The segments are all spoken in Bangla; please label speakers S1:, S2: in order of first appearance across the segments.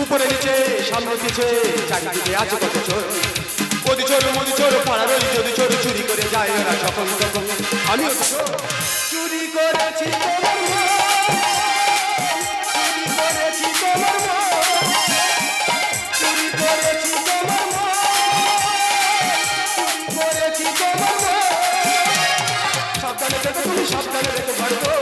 S1: উপরে নিচে সামনে পিছে চারিদিকে আছে কত চোর। মোদি চোর মোদি চোর পাড়ার ওই যদি চোর চুরি করে যায় ওরা তখন আমিও তো চোর। করেছি তোমার মন, চুরি করেছি তোমার মন,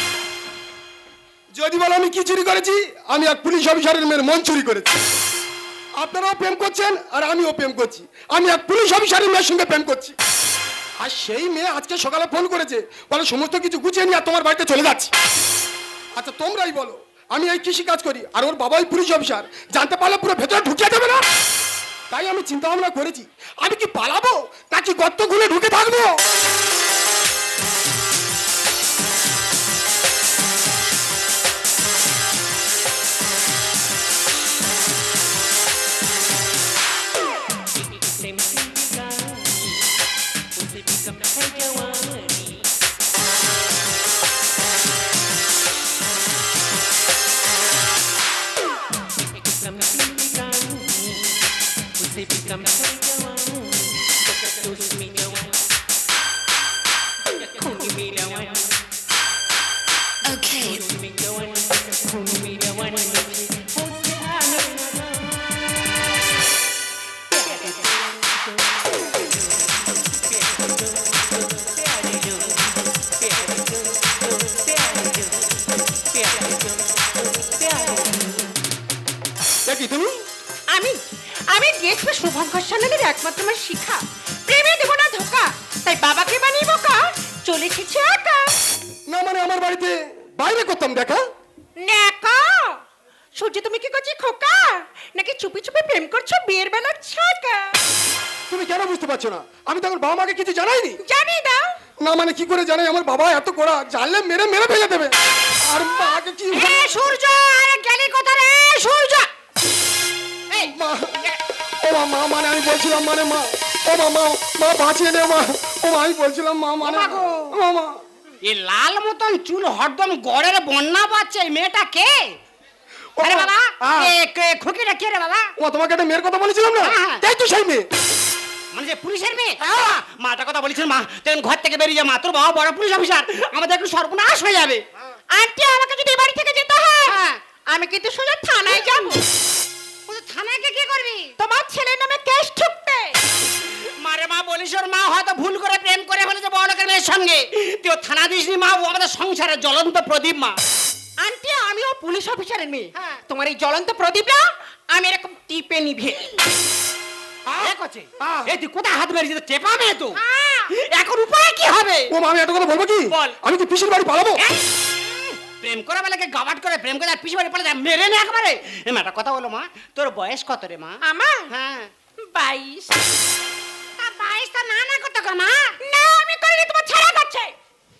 S1: যদি বলো আমি কি চুরি করেছি, আমি এক পুলিশ অফিসারের মেয়ের মন চুরি করেছি। আপনারাও প্রেম করছেন, আর আমিও প্রেম করছি। আমি এক পুলিশ অফিসারের মেয়ের সঙ্গে প্রেম করছি। আর সেই মেয়ে আজকে সকালে ফোন করেছে, বলে সমস্ত কিছু গুছিয়ে নিয়ে তোমার বাড়িতে চলে যাচ্ছি। আচ্ছা তোমরাই বলো, আমি এই কৃষি কাজ করি, আর ওর বাবাই পুলিশ অফিসার। জানতে পারলে পুরো ভেতরে ঢুকিয়ে দেবে না? তাই আমি চিন্তা ভাবনা করেছি, আমি কি পালাবো, নাকি গর্ত খুলে ঢুকে থাকব?
S2: সান্যালের একমাত্র আমার শিখা। প্রেমে দেবো না ধোকা। তাই বাবাকে বানিয়ে বোকা। চলে এসেছে একা।
S1: না মানে আমার বাড়িতে বাইরে করতাম দেখা?
S2: নেকা সূর্য তুমি কি করছি খোকা? নাকি চুপি চুপি প্রেম করছ বিয়ের বেলার ছাকা?
S1: তুমি কেন বুঝতে পারছ না? আমি তখন বাবা মাকে কিছু জানাইনি।
S2: জানি দাও
S1: না মানে কি করে জানাই? আমার বাবা এত কড়া জানলে মেরে মেরে ফেলে দেবে। আর মাকে কি
S2: এ সূর্য আরে গেলি কোথা রে? সূর্য! এই
S1: মা ও মা মা মানে আমি বলছিলাম মানে মা ও মা মা মা বাঁচিয়ে নে মা। ও মা আমি বলছিলাম মা মানে
S2: মা
S1: মা
S3: এই লাল মতন চুল হরদম গড়ের বন্যা পাচ্ছে এই মেয়েটা কে? আরে বাবা এ কে- খুকিটা কে রে বাবা?
S1: ও তোমাকে একটা মেয়ের কথা বলেছিলাম না?
S3: হ্যাঁ, হ্যাঁ।
S1: তাই তো সেই মেয়ে।
S3: মানে যে পুলিশের মেয়ে? আহ, মাটা কথা বলেছিল মা তুই ঘর থেকে বেরিয়ে যা মা তোর বাবা বড় পুলিশ অফিসার। আমাদের একটু সর্বনাশ হয়ে যাবে।
S2: আন্টি আমাকে যদি বাড়ি থেকে যেতে হয়
S3: হ্যাঁ।
S2: আমি কিন্তু সোজা থানায় যাব।
S3: থানায় কি করবি?
S2: তোমার ছেলের নামে কেস ঠুকতে
S3: মারে মা বলিস ওর মা হয়তো ভুল করে প্রেম করে ফেলেছে বড় লোকের মেয়ের সঙ্গে। তুই থানা দিসনি মা ও আমাদের সংসারের জ্বলন্ত প্রদীপ মা।
S2: আন্টি আমিও পুলিশ অফিসারের মেয়ে।
S3: হ্যাঁ।
S2: তোমার এই জ্বলন্ত প্রদীপটা আমি এরকম টিপে নিভে।
S3: এই তুই কোথায় হাত মেরেছিস? তো। তো এখন উপায় কি হবে?
S1: ও মা আমি একটা কথা বলব কি?
S3: বল।
S1: আমি কি পিসির বাড়ি পালাবো?
S3: প্রেম করা বেলাকে গাবাট করে প্রেম করে আর পিছু বাড়ি পালে যায়, মেরে নে একবারে। এ মাটা কথা বলো মা তোর বয়স কত রে মা?
S2: আমার?
S3: হ্যাঁ।
S2: বাইশ।
S3: তা বাইশ তা না না কত গো মা।
S2: না আমি করিনি তোমার ছেলে করছে।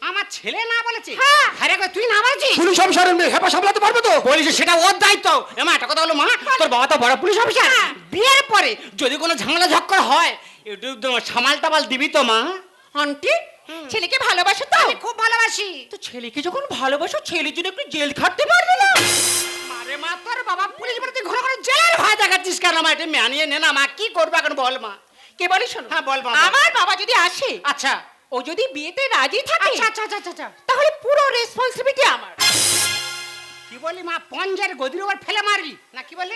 S3: আমার ছেলে না বলেছে?
S2: হ্যাঁ।
S3: আরে কই তুই না বলছিস?
S1: পুলিশ অফিসারের মেয়ে হেপা সামলাতে পারবে তো?
S3: বলিস সেটা ওর দায়িত্ব। এমা একটা কথা বলো মা তোর বাবা তো বড় পুলিশ অফিসার।
S2: হ্যাঁ।
S3: বিয়ের পরে যদি কোনো ঝামেলা ঝক্কর হয় একটু তোমার সামাল টামাল দিবি তো মা?
S2: আন্টি ছেলেকে ভালোবাসো তো?
S3: আমি খুব ভালোবাসি।
S2: তো ছেলেকে যখন ভালোবাসো ছেলের জন্য একটু জেল খাটতে পারবে না?
S3: মারে মা তোর বাবা পুলিশ বাড়িতে ঘন ঘন জেলের ভয় দেখাচ্ছিস কেন মা এটা মানিয়ে নে না মা কি করব এখন বল মা।
S2: কে বলে শোনো?
S3: হ্যাঁ, বল বাবা।
S2: আমার বাবা যদি আসে
S3: আচ্ছা।
S2: ও যদি বিয়েতে রাজি থাকে
S3: আচ্ছা আচ্ছা আচ্ছা আচ্ছা, আচ্ছা।
S2: তাহলে পুরো রেসপন্সিবিলিটি আমার।
S3: কি বলি মা পঞ্জের গদির উপর ফেলে মারবি না কি বলে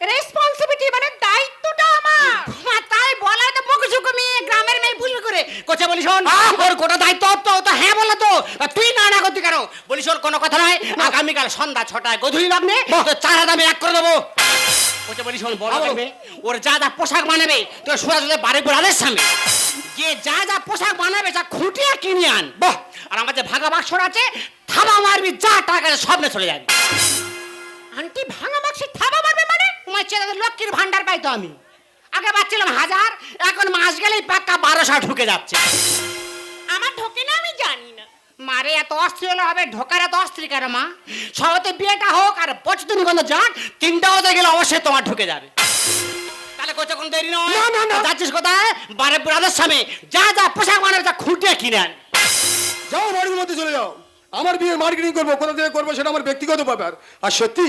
S2: রেসপন্সিবিলিটি মানে দায়িত্বটা আমার।
S3: মা তাই বলা তো ঝুঁকো মেয়ে গ্রামের মেয়ে বুঝবে করে। কোচে বলি শোন ওর গোটা দায়িত্ব তো তো হ্যাঁ বলল তো। তুই না না করতে কেন? বলি শোন কোনো কথা নয়। আগামীকাল সন্ধ্যা ছটায় গধুলি লগ্নে তো চার দামে এক করে দেবো। ওকে বলি শোন বড় থাকবে ওর যা যা পোশাক বানাবে তো সোজা সোজা বাড়ি গোড়াদের সামনে। যে যা যা পোশাক বানাবে যা খুঁটিয়ে কিনে আন।
S1: বাহ।
S3: আর আমার যে ভাগা বাক্স আছে থাবা মারবি যা টাকা আছে সব নিয়ে চলে যাবি।
S2: আন্টি ভাঙা বাক্সে থাবা মারবে মানে?
S3: তোমার ছেলেদের লক্ষ্মীর ভান্ডার পাই তো আমি। আগে পাচ্ছিলাম হাজার এখন মাস গেলেই পাক্কা বারোশো ঢুকে যাচ্ছে।
S2: আমার ঢোকে না আমি জানি না।
S3: মারে এত অস্ত্রী হলে হবে ঢোকার এত অস্ত্রী কেন মা? সহতে বিয়েটা হোক আর পঁচিশ গন্ধ যাক তিনটা হতে গেলে অবশ্যই তোমার ঢুকে যাবে। তাহলে কোথাও কোনো দেরি নয়?
S1: না, না, না।
S3: যাচ্ছিস কোথায়? বারে ব্রাদের সামনে। যা যা পোশাক বানাবে যা খুঁটিয়ে কিনে আন।
S1: যাও বাড়ির মধ্যে চলে যাও। আমার বিয়ে মার্কেটিং করব কোথা থেকে করব সেটা আমার ব্যক্তিগত ব্যাপার। আর সত্যি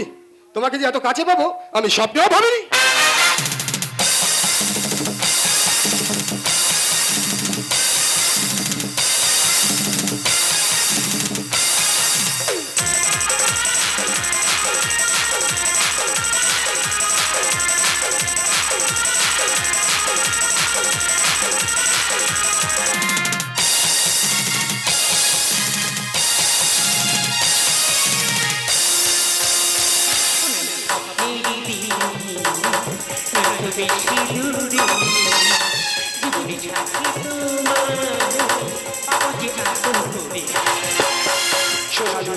S1: তোমাকে যে এত কাছে পাবো আমি সব স্বপ্নেও ভাবিনি।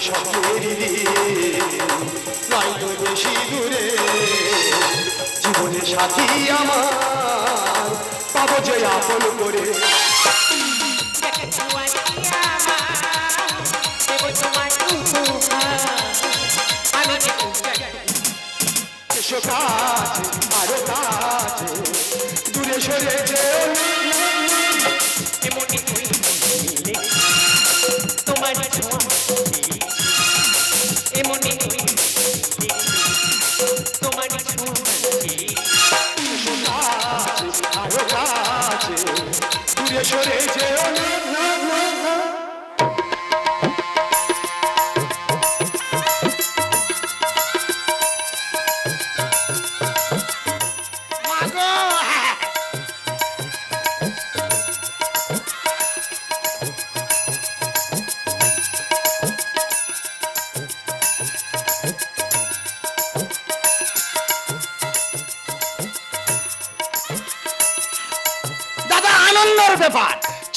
S1: স্বপ্নের নয় তো বেশি দূরে জীবনের সাথী আমার পাবো যে আপন করে এসো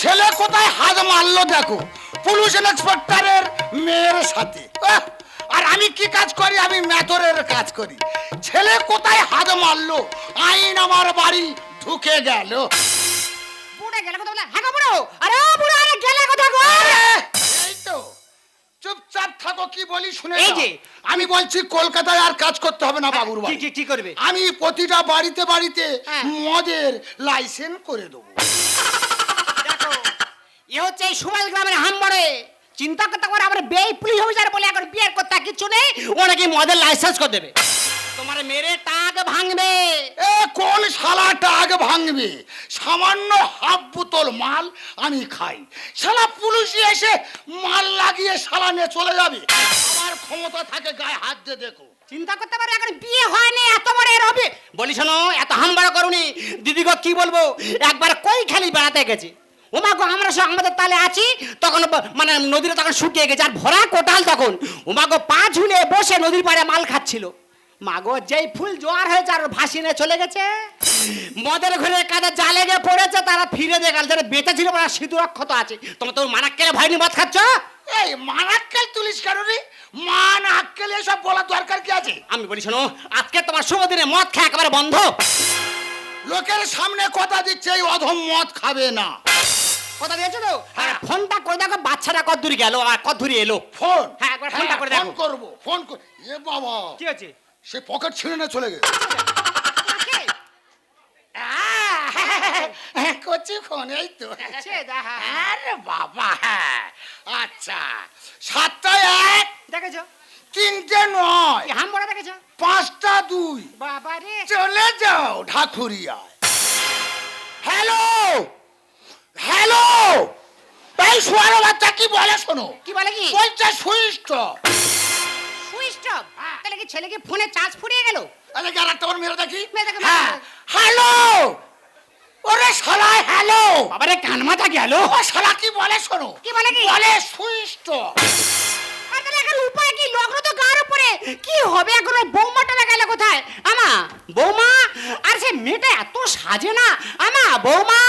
S4: ছেলে কোথায় হাত মারলো দেখো? পুলিশ ইন্সপেক্টরের মেয়ের সাথে! আর আমি কি কাজ করি? আমি মেথরের কাজ করি। ছেলে কোথায় হাত মারলো? আইন আমার বাড়ি ঢুকে গেল।
S3: বুড়ে গেলে কথা বলে। হ্যাঁ বুড়ো। আরে বুড়ো আরে গেলে কথা গো।
S4: এই তো। চুপচাপ থাকো কি বলি শুনে
S3: এই যে।
S4: আমি বলছি কলকাতায় আর কাজ করতে হবে না বাবুর বাড়ি।
S3: কি কি করবে?
S4: আমি প্রতিটা বাড়িতে বাড়িতে
S3: হ্যাঁ।
S4: মদের লাইসেন্স করে দেবো।
S3: এ হচ্ছে এই সুভাষ গ্রামের হামবড়ে। চিন্তা করতে পারে আমার বেই পুলিশ অফিসার বলে এখন বিয়ের কথা কিছু নেই ও নাকি মদের লাইসেন্স করে দেবে। তোমার মেরে টাক ভাঙবে।
S4: এ কোন শালাটা আগে ভাঙবে? সামান্য হাফ বোতল মাল আমি খাই। শালা পুলিশ এসে মাল লাগিয়ে শালা নিয়ে চলে যাবে। আমার ক্ষমতা থাকে গায়ে হাত দিয়ে দেখো।
S3: চিন্তা করতে পারে এখন বিয়ে হয়নি এত বড় এর হবে বলি শোনো এত হামবাড়া করুনি। দিদি গো কি বলব? একবার কই খালি বেড়াতে গেছে? ও মা গো আমরা সব আমাদের তালে আছি তখন মানে নদীটা তখন শুকিয়ে গেছে আর ভরা কোটাল তখন। ও মা গো পা ঝুলে বসে নদীর পাড়ে মাল খাচ্ছিল। মাগো যেই ফুল জোয়ার হয়েছে আর ভাসিনে চলে গেছে মদের ঘরে কাজে জালে গিয়ে পড়েছে তারা ফিরে দিয়ে গেল। যারা বেঁচে ছিল ওরা সিঁদুর অক্ষত আছে। তোমার তোর মানাক্কেলে ভাইনি মদ খাচ্ছ?
S4: এই মানাক্কেল তুলিস কেন রে? মান আক্কেল এসব বলার দরকার কি আছে?
S3: আমি বলি শোনো আজকে তোমার শুভ দিনে মদ খায় একেবারে বন্ধ।
S4: লোকের সামনে কথা দিচ্ছে এই অধম মদ খাবে না।
S3: কথা দিয়েছ তো? আর ফোনটা করে দেখো বাচ্চাটা কত দূরে গেল আর কত দূরে এলো।
S4: ফোন?
S3: হ্যাঁ, একবার ফোনটা করে
S4: ফোন
S3: দেখো।
S4: করব ফোন কর এ বাবা।
S3: কি হচ্ছে
S4: সে পকেট ছিঁড়ে না চলে গেছে। হ্যাঁ, করছি ফোন এই তো। আরে বাবা হ্যাঁ। আচ্ছা সাতটা এক
S3: দেখেছ?
S4: তিনটে নয়
S3: কি হাম বড় দেখেছ?
S4: পাঁচটা দুই।
S3: বাবা রে
S4: চলে যাও ঢাকুরিয়ায়। হ্যালো! হ্যালো এই সোয়ারো বাচ্চা কি বলে শোনো?
S3: কি বলে কি?
S4: বলছে সুইচ অফ
S3: সুইচ অফ তাহলে কি ছেলে কি ফোনে চার্জ ফুরিয়ে গেল?
S4: আরে একটা বার মেরে দেখি? হ্যাঁ। হ্যালো ওরে শালা হ্যালো
S3: বাবা রে কান মাথা গেল
S4: ও শালা কি বলে শোনো?
S3: কি বলে কি?
S4: বলে সুইচ
S3: আর তাহলে এখন উপায় কি? লগ্ন তো গার উপরে? কি হবে এখন ওই বৌমাটা গেল কোথায়? আমা বৌমা আর সে মেয়েটা এত সাজে না? আমা বৌমা!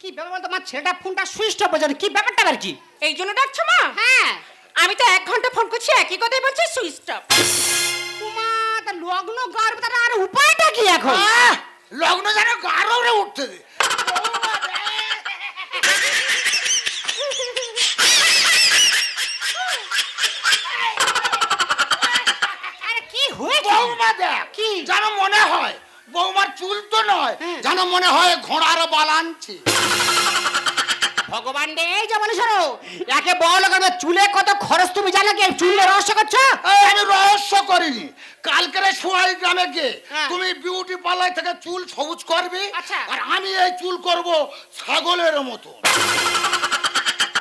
S3: কি ব্যাপার বলতো? আমার ছেলেটা ফোনটা সুইচ অফ বোঝানো কি ব্যাপারটা আর কি?
S2: এই জন্য ডাকছো মা?
S3: হ্যাঁ।
S2: আমি তো এক ঘণ্টা ফোন করছি একই কথাই বলছি সুইচ অফ।
S3: উমা তা লগ্ন গর্ব তার আর উপায়টা কি এখন?
S4: লগ্ন যেন গারো উঠে উঠতে দে
S3: আরে কি
S4: যেন মনে হয় বৌমার চুল তো নয় যেন মনে হয় ঘোড়ার বালানছে।
S3: ভগবান রে এই যে বলে শোনো একে বল করবে চুলে কত খরচ তুমি জানো কি? চুলে রহস্য করছ?
S4: আমি রহস্য করিনি। কালকের সোয়াই গ্রামে গিয়ে
S3: হ্যাঁ।
S4: তুমি বিউটি পার্লার থেকে চুল সবুজ করবে
S3: আচ্ছা।
S4: আর আমি এই চুল করব ছাগলের মতো।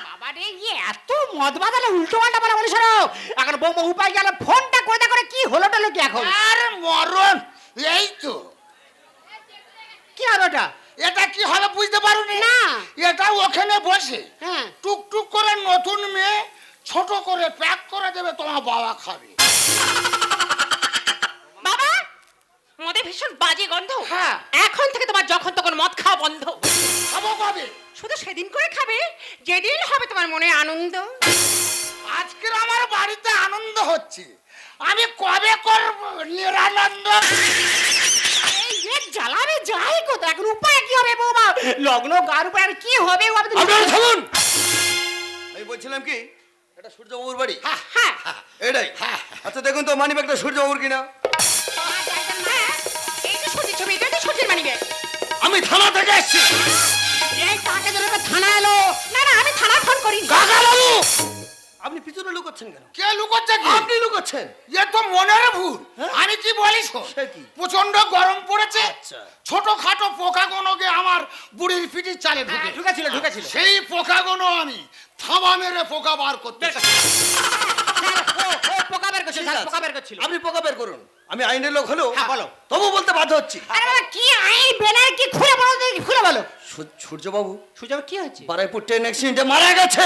S3: বাবা রে ইয়ে এত মদ বাদালে উল্টো পাল্টা বলে বলে শোনো। এখন বৌমা উপায় গেল ফোনটা করে করে কি হলো টলো কি এখন?
S4: আরে মরণ এই তো।
S3: কি হবে ওটা?
S4: এটা কি হবে বুঝতে পারোনি?
S3: না।
S4: এটা ওখানে বসে
S3: হ্যাঁ।
S4: টুকটুক করে নতুন মেয়ে ছোট করে প্যাক করে দেবে তোমার বাবা খাবে।
S2: বাবা মদে ভীষণ বাজে গন্ধ।
S4: হ্যাঁ।
S2: এখন থেকে তোমার যখন তখন মদ খাওয়া বন্ধ।
S4: খাব কবে?
S2: শুধু সেদিন করে খাবে যেদিন হবে তোমার মনে আনন্দ।
S4: আজকের আমার বাড়িতে আনন্দ হচ্ছে। আমি কবে করব নিরানন্দ?
S3: এই জ্বালাবে যাই কোথা এখন উপায় কি হবে বৌমা? লগ্ন গার উপায় আর কি হবে
S1: আপনারা থামুন
S5: আমি বলছিলাম কি এটা সূর্যবাবুর বাড়ি?
S3: হ্যাঁ
S5: এটাই। আচ্ছা দেখুন তো মানি ব্যাগটা সূর্যবাবুর কিনা?
S1: আমি থানা থেকে এসেছি।
S3: এই তাকে ধরে থানা এলো।
S2: না না আমি থানা ফোন করি করিনি।
S4: কাকাবাবু!
S5: আপনি পিছনে লুকোচ্ছেন কেন?
S4: কে লুকোচ্ছে কি?
S5: আপনি লুকোচ্ছেন।
S4: এ তো মনের ভুল। আমি কি বলি?
S5: সে কি?
S4: প্রচণ্ড গরম পড়েছে।
S5: আচ্ছা।
S4: ছোট খাটো পোকা পোকাগুলোকে আমার বুড়ির পিঠির চালে ঢুকে
S3: ঢুকেছিল ঢুকেছিল।
S4: সেই পোকা পোকাগুলো আমি থাবা মেরে পোকা বার করতে
S3: পোকা বের করছিল পোকা বের করছিল।
S5: আপনি পোকা বের করুন। আমি আইনের লোক হলেও
S3: হ্যাঁ, বলো।
S5: তবু বলতে বাধ্য হচ্ছি।
S3: আরে বাবা কি আইন বেলার কি খুলে বলো দেখি খুলে বলো।
S5: সূর্যবাবু
S3: সুযোগ কি হয়েছে?
S5: বারাইপুর ট্রেন অ্যাক্সিডেন্টে মারা গেছে।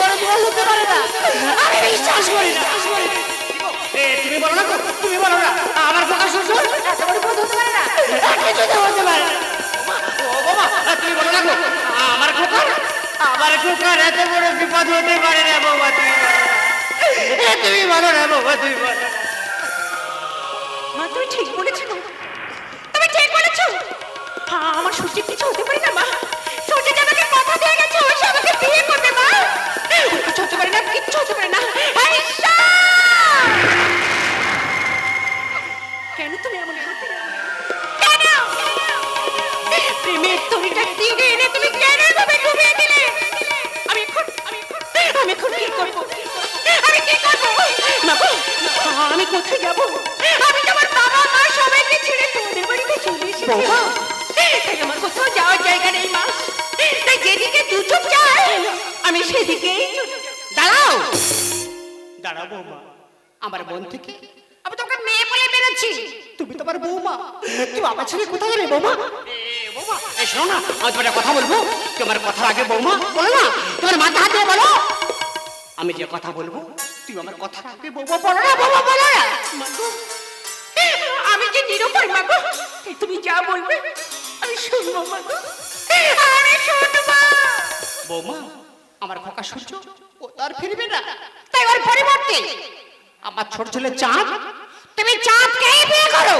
S3: বড় জল হতে পারে না। আমি বিশ্বাস করি না। তুমি বলো না তো, তুমি বলো না। আমার এত বড় বিপদ হতে পারে না। কিছুতে হতে পারে। তুমি বলো না আমার পোকা আমার পোকার এত বড় বিপদ হতে পারে না বাবা তুমি তুমি বলো না বাবা তুমি বলো না।
S2: মা তুমি ঠিক বলেছ। তুমি ঠিক বলেছ। আমার সত্যি কিছু হতে পারে না মা। সূর্য যে আমাকে কথা দিয়ে পারে না কিচ্ছু হতে পারে না। কেন তুমি এমন কেন? প্রেমের তরিটা দিকে এনে তুমি কেন এভাবে ডুবিয়ে দিলে? আমি এখন আমি এখন কি করব? আমি কি করব? আমি কোথায় যাব? আমি তো আমার বাবা মা সবাইকে ছেড়ে তোমাদের বাড়িতে চলে এসেছি। তাই আমার কোথাও যাওয়ার জায়গা নেই মা। তাই যেদিকে দু চোখ যায় আমি সেদিকেই।
S3: দাঁড়াও বৌমা। আমার বোন থেকে আমি তোমাকে মেয়ে বলে বেরোচ্ছি। তুমি তোমার বৌমা। তুমি আমার ছেলে কোথায় যাবে বৌমা? বৌমা এই শোনো না আমি তোমার কথা বলব। তোমার কথার আগে বৌমা বলো না। তোমার মাথা হাত দিয়ে বলো। আমি যে কথা বলব তুমি আমার কথা আগে বৌমা বলো না বৌমা বলো না।
S2: আমি যে নিরুপায় মা গো তুমি যা বলবে আমি শুনব মা গো আমি শুনব।
S3: বৌমা আমার খোকা সূর্য ও তার ফিরবে না তাই ওর পরিবর্তে আমার ছোট ছেলে চাঁদ, তুমি চাঁদকেই বিয়ে করো।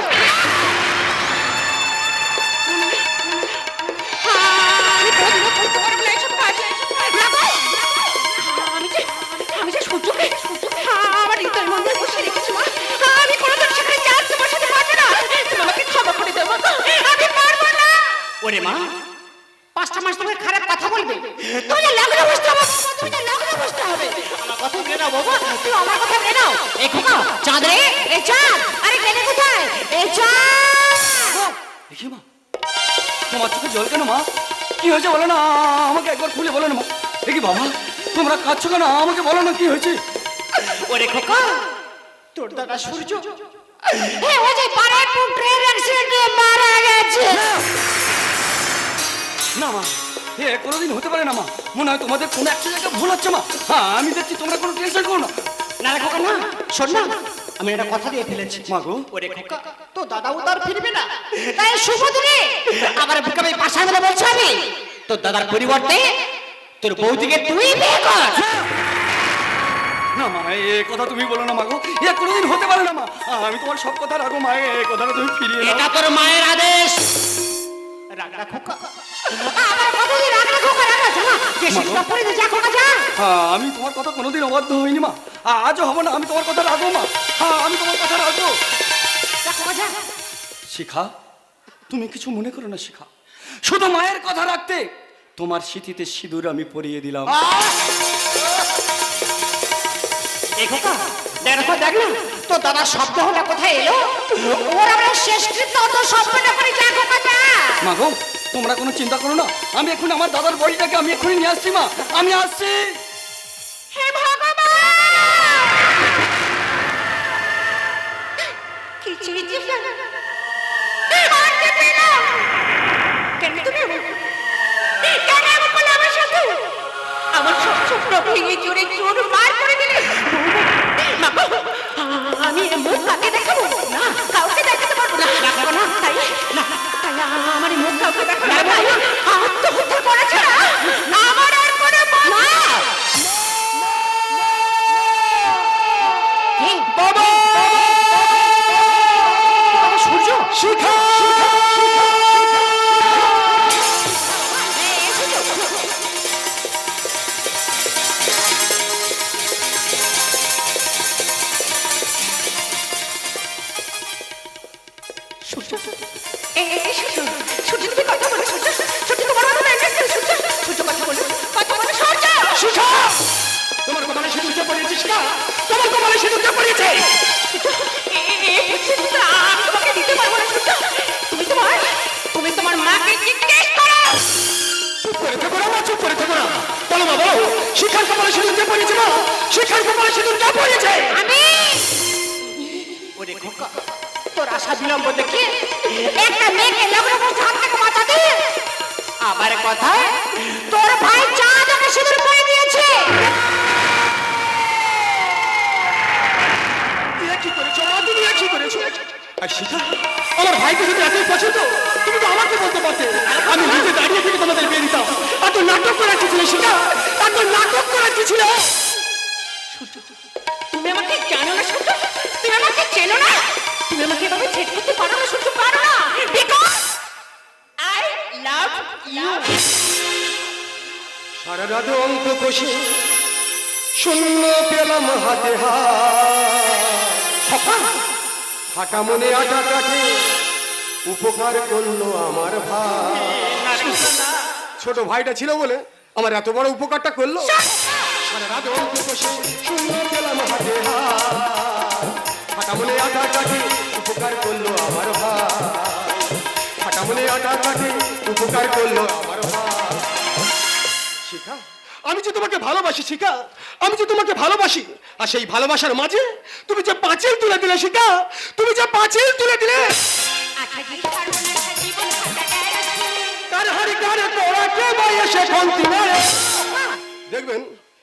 S5: হয়েছে বলো না? আমাকে একবার খুলে বলো না। দেখি বাবা? তোমরা কাঁদছো কেন? আমাকে বলো না কি হয়েছে?
S3: ওরে খোকা তোর দাদা সূর্য।
S2: যে ট্রেন অ্যাক্সিডেন্টে মারা গেছে।
S5: না মা এ কোনোদিন হতে পারে না মা। মনে হয় তোমাদের কোনো একটা জায়গায় ভুল হচ্ছে মা। হ্যাঁ আমি দেখছি তোমরা কোনো টেনশন করো না।
S3: না খোকা না শোন না। আমি একটা কথা দিয়ে ফেলেছি।
S5: মা গো।
S3: ওরে খোকা তো দাদা উদার ফিরবে না। তাই শুভ দিনে। আবার বুকে আমি পাশা মেলে বলছি আমি তোর দাদার পরিবর্তে তোর বৌদিকে তুই বিয়ে কর।
S5: না মা এ কথা তুমি বলো না মা গো। এ কোনোদিন হতে পারে না মা। আমি তোমার সব কথা রাখো মা এ কথাটা তুমি ফিরিয়ে
S3: এটা তোর মায়ের আদেশ। রাগ রাগ খোকা।
S2: আমার কথা দিয়ে রাখা খোকা রাখা যা যে শিক্ষা পড়ে যা খোকা যা।
S5: হ্যাঁ আমি তোমার কথা কোনোদিন অবাধ্য হইনি মা। আজও হব না আমি তোমার কথা রাখব মা। হ্যাঁ আমি তোমার কথা রাখব
S2: যা খোকা যা।
S5: শিখা তুমি কিছু মনে করো না শিখা। শুধু মায়ের কথা রাখতে তোমার স্মৃতিতে সিঁদুর আমি পরিয়ে দিলাম।
S3: দেখ তোর দাদার শব্দ হলে কোথায় এলো?
S2: ওর আমরা শেষ কৃত্য তো করে যা।
S5: মা গো, তোমরা কোনো চিন্তা করো না। আমি এখন আমার দাদার বডিটাকে আমি এক্ষুনি নিয়ে আসছি, মা। আমি আসছি।
S2: এমন এমন আমি এর কাকে দেখাবো? না, কাউকে দেখাতে পারব না তাই না তাই আমার মুখ কাউকে তুমি জিজ্ঞেস করো।
S1: চুপ করে থেকো না চুপ করে থেকো না বলো মা বলো। শিখার কপালে সিঁদুর কে পড়িয়েছে মা? শিখার কপালে সিঁদুর কে পড়িয়েছে
S2: আমি?
S3: ওরে খোকা তোর আশা বিলম্ব দেখে
S2: একটা মেয়েকে লগ্ন করে হাত থেকে বাঁচাতে
S3: আবার কথায়
S2: তোর ভাই চাঁদ ওকে সিঁদুর পরে দিয়েছে
S1: এ কি করেছ মা তুমি এ কি করেছ আর শিখা আমার ভাইকে যদি এতই পছন্দ তুমি তো আমাকে বলতে পারতে। আমি নিজে দাঁড়িয়ে থেকে তোমাদের বিয়ে দিতাম। এত নাটক করে কি ছিল শিখা এত নাটক করে কি ছিল
S2: তুমি আমাকে জানো না সূর্য তুমি আমাকে চেনো না। তুমি আমাকে এভাবে ছেদ করতে পারো না সূর্য পারো না। বিকজ আই লাভ ইউ
S1: সারা রাত অঙ্ক কষে শূন্য পেলাম হাতে হাত। ফাটা মনে আটা কাটে উপকার করল আমার ভাই। ছোট ভাইটা ছিল বলে আমার এত বড় উপকারটা করল। উপকার করল আমার ভাই। ফাটা মনে আটা কাটে উপকার করল আমার ভাই। শিখা আমি যে তোমাকে ভালোবাসি শিখা। আমি যে তোমাকে ভালোবাসি আর সেই ভালোবাসার মাঝে তুমি যে পাঁচিল তুলে দিলে শিখা। তুমি যে পাঁচিল তুলে দিলে। দেখবেন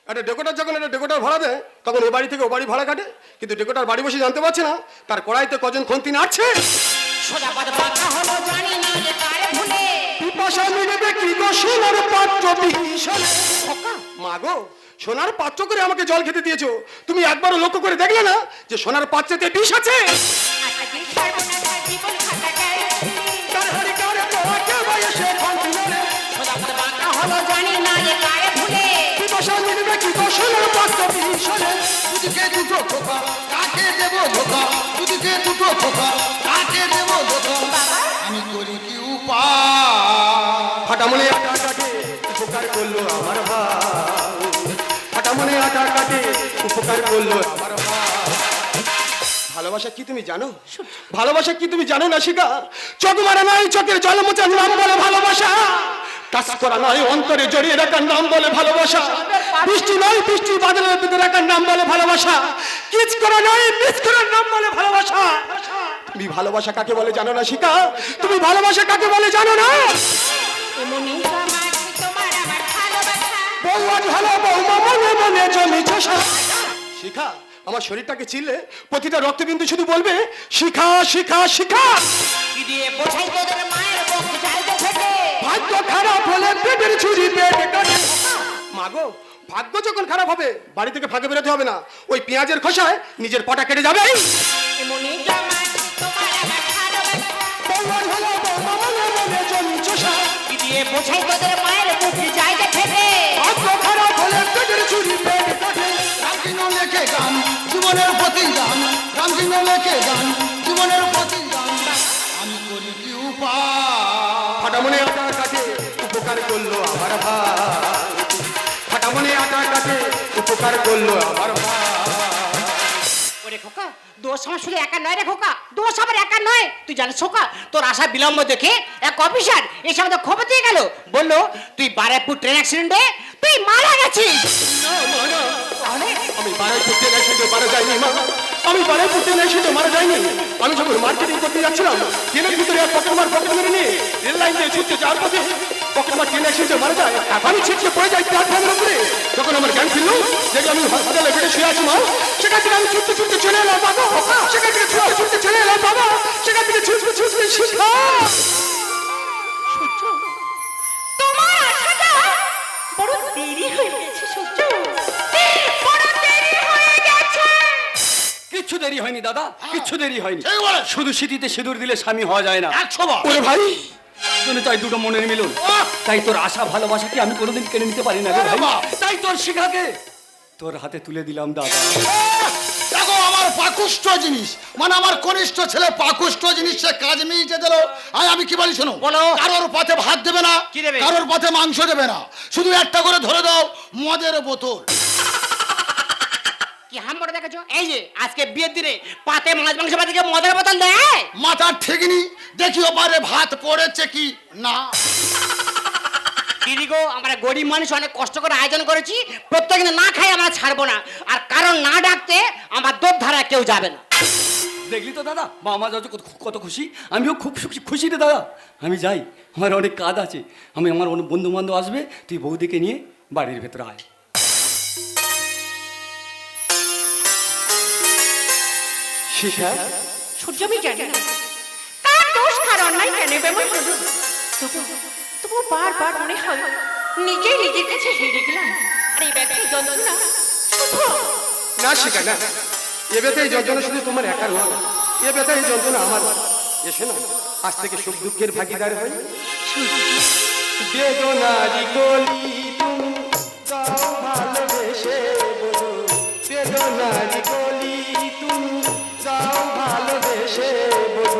S1: একটা ডেকোটার যখন একটা ডেকোটার ভাড়া দেয় তখন এ বাড়ি থেকে ও বাড়ি ভাড়া কাটে। কিন্তু ডেকোটার বাড়ি বসে জানতে পারছে না তার কড়াইতে কজন খন্তি নাড়ছে। পিপাসা কি সোনার পাত্র বিশালে মা গো সোনার পাত্র করে আমাকে জল খেতে দিয়েছ। তুমি একবারও লক্ষ্য করে দেখলে না যে সোনার পাত্রেতে বিষ আছে?
S4: দুদিকে দুটো খোকা কাকে দেব ধোকা দুদিকে দুটো খোকা কাকে দেব ধোকা আমি করি কি উপায়?
S1: ফাটা আটা কাটে উপকার করল আমার ভাই। ফাটা উপকার করল। আমার ভালোবাসা কি তুমি জানো? ভালোবাসা কি তুমি জানো না শিখা চোখ মারা নয় চোখের জল মোচার নাম বলে ভালোবাসা। টাচ করা নয় অন্তরে জড়িয়ে রাখার নাম বলে ভালোবাসা। বৃষ্টি নয় বৃষ্টি বাদলের ভিতরে রাখার নাম বলে ভালোবাসা। কিচ করা নয় মিস করার নাম বলে ভালোবাসা। তুমি ভালোবাসা কাকে বলে জানো না শিখা তুমি ভালোবাসা কাকে বলে জানো না? ভালো বৌমা মনে মনে শিখা আমার শরীরটাকে চিনলে প্রতিটা রক্তবিন্দু শুধু বলবে শিখা শিখা শিখা।
S3: কি দিয়ে বোঝাই তোদের মায়ের বুক চাইতে থেকে?
S1: ভাগ্য খারাপ হলে পেটের ছুরি পেটে কাটে। মাগো ভাগ্য যখন খারাপ হবে বাড়ি থেকে ফাঁকে বেরোতে হবে না। ওই পেঁয়াজের খোসায় নিজের পটা কেটে যাবে।
S3: বোঝাই তোদের মায়ের বুক চাইতে থেকে
S1: ভাগ্য খারাপ হলে পেটের ছুরি পেটে কাটে।
S4: রামকৃষ্ণ লেখে গান জীবনের প্রতিদান রামকৃষ্ণ লেখে গান জীবনের প্রতিদান আমি করি কি উপায়?
S1: ফাটামনে আটা কাটে উপকার করল আমার ভাই। ফাটামনে আটা কাটে উপকার করল আমার ভাই।
S3: ওরে খোকা দোষ আমার শুধু একা নয় রে খোকা, দোষ আমার একা নয়। তুই জানিস খোকা, তোর আসা বিলম্ব দেখে এক অফিসার এসে আমাদের খবর দিয়ে গেল। বলল, তুই বারাইপুর ট্রেন অ্যাক্সিডেন্টে তুই মারা গেছিস।
S1: আমি বারাইপুর ট্রেন অ্যাক্সিডেন্টে মারা যাইনি আমি মারা যখন মার্কেটিং করতে যাচ্ছিলাম ট্রেনের ভিতরে এক পকেটমার পকেট মেরে নিয়ে রেল লাইন দিয়ে ছুটতে যাওয়ার পথে পকেটমার ট্রেন অ্যাক্সিডেন্টে মারা যায়। আমি ছিটকে পড়ে যাই প্ল্যাটফর্মের উপরে। যখন আমার জ্ঞান ফিরল দেখি আমি হসপিটালে বেডে শুয়ে আছি মা সেখান থেকে আমি ছুটতে ছুটতে চলে এলাম বাবা। সেখান থেকে ছুটতে ছুটতে চলে এলাম বাবা। সেখান থেকে ছুটতে ছুটতে শিখা
S2: তোমার বড় দেরি হয়ে গেছে সূর্য।
S5: কিচ্ছু দেরি হয়নি দাদা। কিচ্ছু দেরি হয়নি। শুধু সিটিতে সিঁদুর দিলে স্বামী হওয়া যায় না।
S1: ওরে ভাই
S5: চাই দুটো মনের মিলন। তাই তোর আশা ভালোবাসাকে আমি কোনোদিন কেড়ে নিতে পারি না রে ভাই। তাই তোর শিখাকে। তোর হাতে তুলে দিলাম দাদা।
S4: দেখো আমার পাকুষ্ঠ জিনিস মানে আমার কনিষ্ঠ ছেলে পাকুষ্ঠ জিনিস সে কাজ মিটে দিল। আর আমি কি বলি শোনো?
S3: বলো।
S4: কারোর পথে ভাত দেবে না
S3: কি দেবে?
S4: কারোর পথে মাংস দেবে না। শুধু একটা করে ধরে দাও মদের বোতল।
S3: কি হাম করে দেখেছ? এই যে আজকে বিয়ের দিনে পাতে মাছ মাংস পাতিকে মদের বোতল দেয়?
S4: মাথা মাথার ঠেকিনি দেখিও পারে ভাত পড়েছে কি না।
S3: দিদি গো আমরা গরিব মানুষ অনেক কষ্ট করে আয়োজন করেছি প্রত্যেকদিন না খাই আমরা ছাড়বো না। আর কারণ না ডাকতে আমার দোর ধারা কেউ যাবে না।
S5: দেখলি তো দাদা? মা মা যত কত- কত খুশি। আমিও খুব খুশি- খুশি রে দাদা। আমি যাই আমার অনেক কাজ আছে। আমি আমার অনেক বন্ধু বান্ধব আসবে তুই বৌদিকে নিয়ে বাড়ির ভেতরে আয়।
S1: শিখা
S2: সূর্য আমি জানি না। তার দোষ কার অন্যায় কেন? বেমন তবু তবু বারবার মনে হয় নিজেই নিজের কাছে হেরে গেলাম। আর এই যন্ত্রণা
S1: না না। এ যন্ত্রণা শুধু তোমার একার এ যন্ত্রণা আমার। না। আজ থেকে সুখ দুঃখের ভাগিদার হই। বেদনারি তুমি ভালোবেসে বলো। বেদনারি গলি তুমি যাও ভালোবেসে বলো।